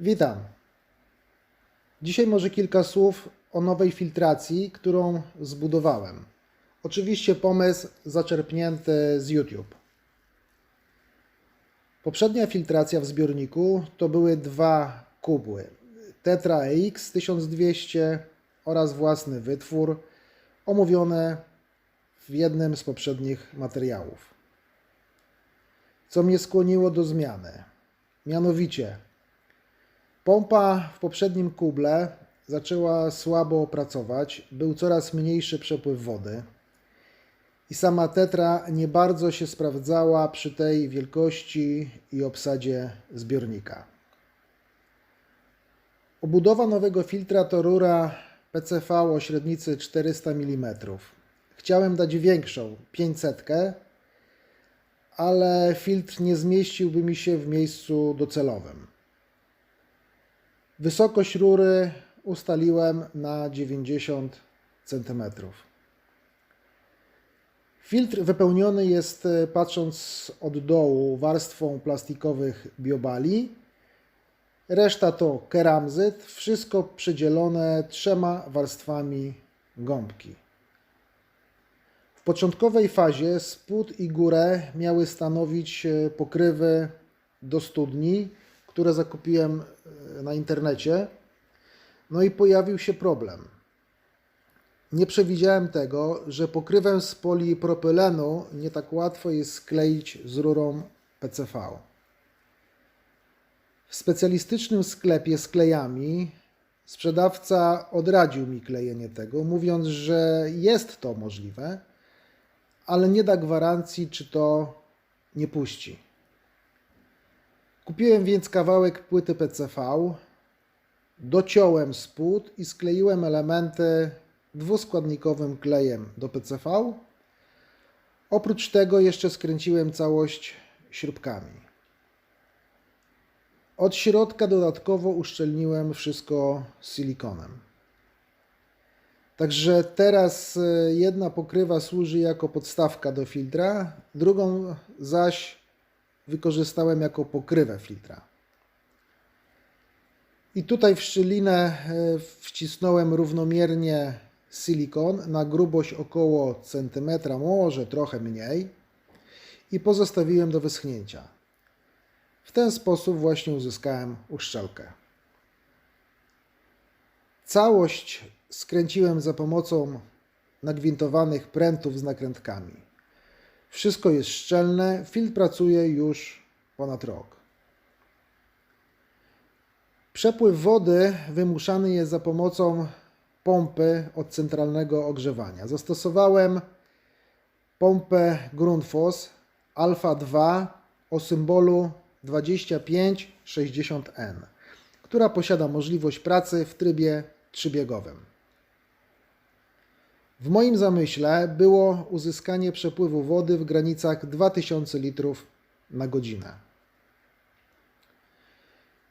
Witam. Dzisiaj może kilka słów o nowej filtracji, którą zbudowałem. Oczywiście pomysł zaczerpnięty z YouTube. Poprzednia filtracja w zbiorniku to były dwa kubły. Tetra EX 1200 oraz własny wytwór omówione w jednym z poprzednich materiałów. Co mnie skłoniło do zmiany? Mianowicie Pompa w poprzednim kuble zaczęła słabo pracować, był coraz mniejszy przepływ wody i sama tetra nie bardzo się sprawdzała przy tej wielkości i obsadzie zbiornika. Obudowa nowego filtra to rura PCV o średnicy 400 mm. Chciałem dać większą, 500, ale filtr nie zmieściłby mi się w miejscu docelowym. Wysokość rury ustaliłem na 90 cm. Filtr wypełniony jest, e, patrząc od dołu, warstwą plastikowych biobali. Reszta to keramzyt, wszystko przydzielone trzema warstwami gąbki. W początkowej fazie spód i górę miały stanowić e, pokrywy do studni, które zakupiłem e, na internecie. No i pojawił się problem. Nie przewidziałem tego, że pokrywę z polipropylenu nie tak łatwo jest skleić z rurą PCV. W specjalistycznym sklepie z klejami sprzedawca odradził mi klejenie tego, mówiąc, że jest to możliwe, ale nie da gwarancji, czy to nie puści. Kupiłem więc kawałek płyty PCV, dociąłem spód i skleiłem elementy dwuskładnikowym klejem do PCV. Oprócz tego jeszcze skręciłem całość śrubkami. Od środka dodatkowo uszczelniłem wszystko silikonem. Także teraz e, jedna pokrywa służy jako podstawka do filtra, drugą zaś wykorzystałem jako pokrywę filtra. I tutaj w szczelinę e, wcisnąłem równomiernie silikon na grubość około centymetra, może trochę mniej i pozostawiłem do wyschnięcia. W ten sposób właśnie uzyskałem uszczelkę. Całość skręciłem za pomocą nagwintowanych prętów z nakrętkami. Wszystko jest szczelne, filtr pracuje już ponad rok. Przepływ wody wymuszany jest za pomocą pompy od centralnego ogrzewania. Zastosowałem pompę Grundfos Alpha 2 o symbolu 2560N, która posiada możliwość pracy w trybie trzybiegowym. W moim zamyśle było uzyskanie przepływu wody w granicach 2000 litrów na godzinę.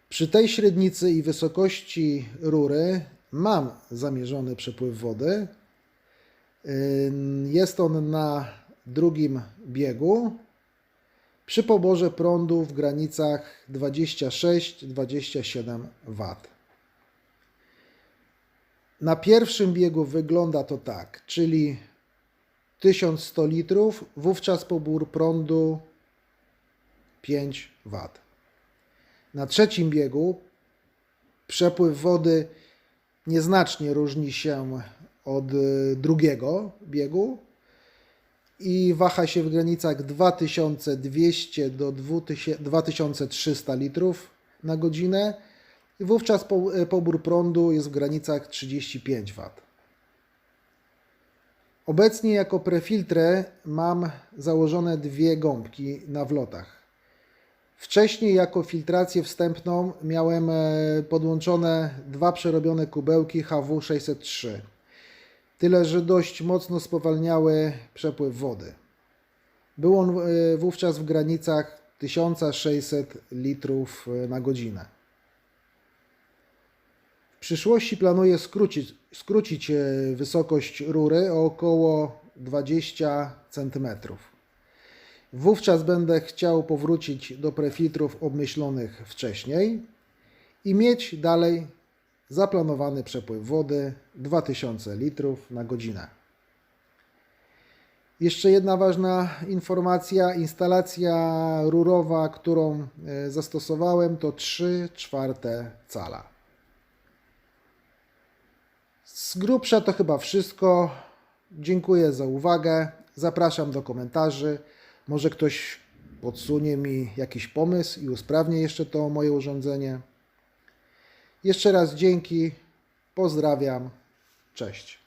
Przy tej średnicy i wysokości rury mam zamierzony przepływ wody. Jest on na drugim biegu przy poborze prądu w granicach 26-27 W. Na pierwszym biegu wygląda to tak, czyli 1100 litrów, wówczas pobór prądu 5 W. Na trzecim biegu przepływ wody nieznacznie różni się od y, drugiego biegu i waha się w granicach 2200 do 2000 2300 litrów na godzinę. Wówczas y, pobór prądu jest w granicach 35 W. Obecnie jako prefiltrę mam założone dwie gąbki na wlotach. Wcześniej jako filtrację wstępną miałem e, podłączone dwa przerobione kubełki HW603. Tyle, że dość mocno spowalniały przepływ wody. Był on e, wówczas w granicach 1600 litrów e, na godzinę. Przyszłości planuję skrócić, skrócić e, wysokość rury o około 20 cm. Wówczas będę chciał powrócić do prefiltrów obmyślonych wcześniej i mieć dalej zaplanowany przepływ wody 2000 litrów na godzinę. Jeszcze jedna ważna informacja. Instalacja rurowa, którą e, zastosowałem, to 3 czwarte cala. Z grubsza to chyba wszystko. Dziękuję za uwagę. Zapraszam do komentarzy. Może ktoś podsunie mi jakiś pomysł i usprawni jeszcze to moje urządzenie. Jeszcze raz dzięki. Pozdrawiam. Cześć.